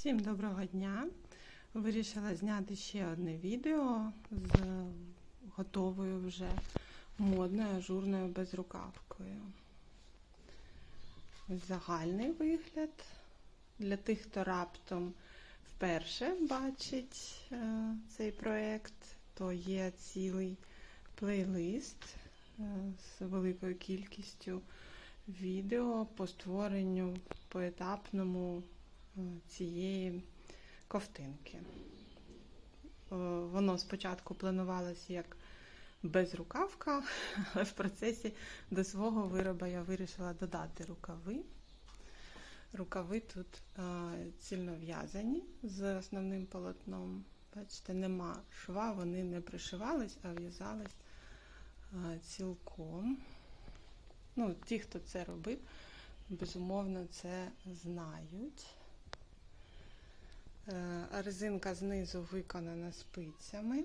Всім доброго дня! Вирішила зняти ще одне відео з готовою вже модною ажурною безрукавкою. Загальний вигляд. Для тих, хто раптом вперше бачить е, цей проєкт, то є цілий плейлист е, з великою кількістю відео по створенню поетапному цієї ковтинки. Е, Воно спочатку планувалося як безрукавка, але в процесі до свого вироба я вирішила додати рукави. Рукави тут е, цільно в'язані з основним полотном. Бачите, нема шва, вони не пришивались, а в'язались е, цілком. Ну, ті, хто це робив, безумовно, це знають. Е, Резинка знизу виконана спицями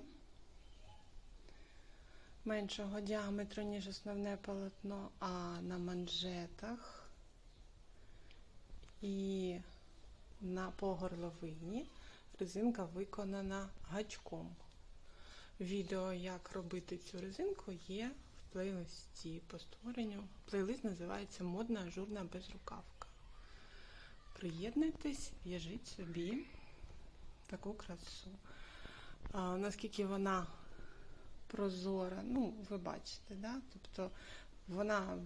меншого діаметру, ніж основне полотно, а на манжетах і на погорловині резинка виконана гачком. Відео, як робити цю резинку, є в плейлисті по створенню. Плейлист називається Модна ажурна безрукавка. Приєднуйтесь, в'яжіть собі таку красу. А, наскільки вона прозора, ну, ви бачите, да? тобто вона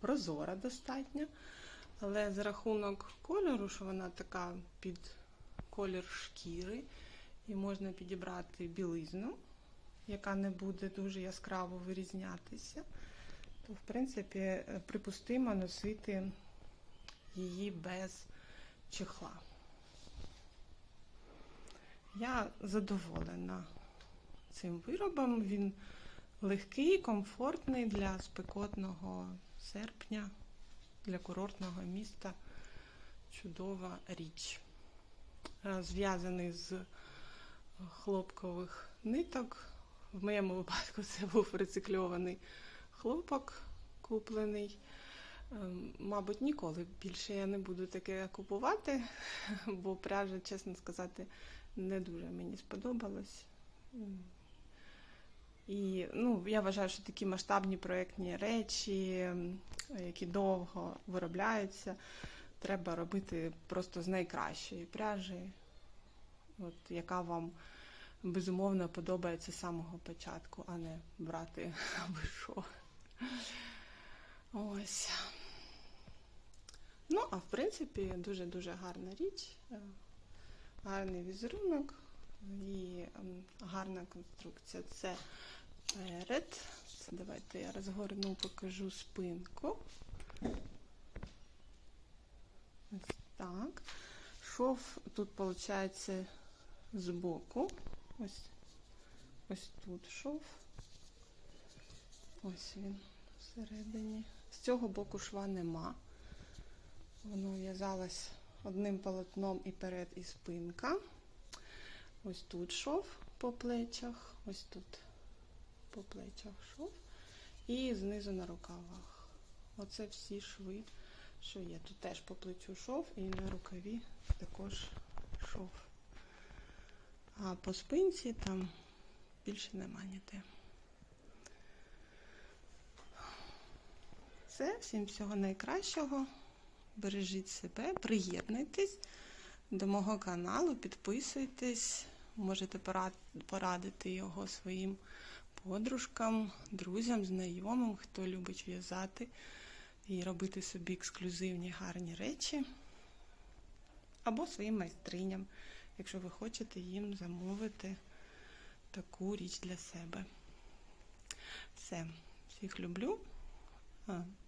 прозора достатньо, але за рахунок кольору, що вона така під колір шкіри, і можна підібрати білизну, яка не буде дуже яскраво вирізнятися, то, в принципі, припустимо носити її без чехла. Я задоволена цим виробом. Він легкий, комфортний для спекотного серпня, для курортного міста. Чудова річ. Зв'язаний з хлопкових ниток. В моєму випадку це був рецикльований хлопок куплений. Мабуть, ніколи більше я не буду таке купувати, бо пряжа, чесно сказати, не дуже мені сподобалось. І ну, я вважаю, що такі масштабні проєктні речі, які довго виробляються, треба робити просто з найкращої пряжі, от, яка вам безумовно подобається з самого початку, а не брати аби що. Ось. Ну, а в принципі, дуже-дуже гарна річ, гарний візерунок і гарна конструкція. Це перед. Давайте я розгорну, покажу спинку. Ось так. Шов тут, виходить, збоку. Ось ось тут шов. Ось він всередині. З цього боку шва нема. Воно в'язалось одним полотном і перед, і спинка. Ось тут шов по плечах, ось тут по плечах шов. І знизу на рукавах. Оце всі шви, що є. Тут теж по плечу шов і на рукаві також шов. А по спинці там більше нема ніде. Все, всім всього найкращого. Бережіть себе, приєднуйтесь до мого каналу, підписуйтесь, можете порадити його своїм подружкам, друзям, знайомим, хто любить в'язати і робити собі ексклюзивні гарні речі. Або своїм майстриням, якщо ви хочете їм замовити таку річ для себе. Все, всіх люблю.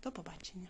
До побачення.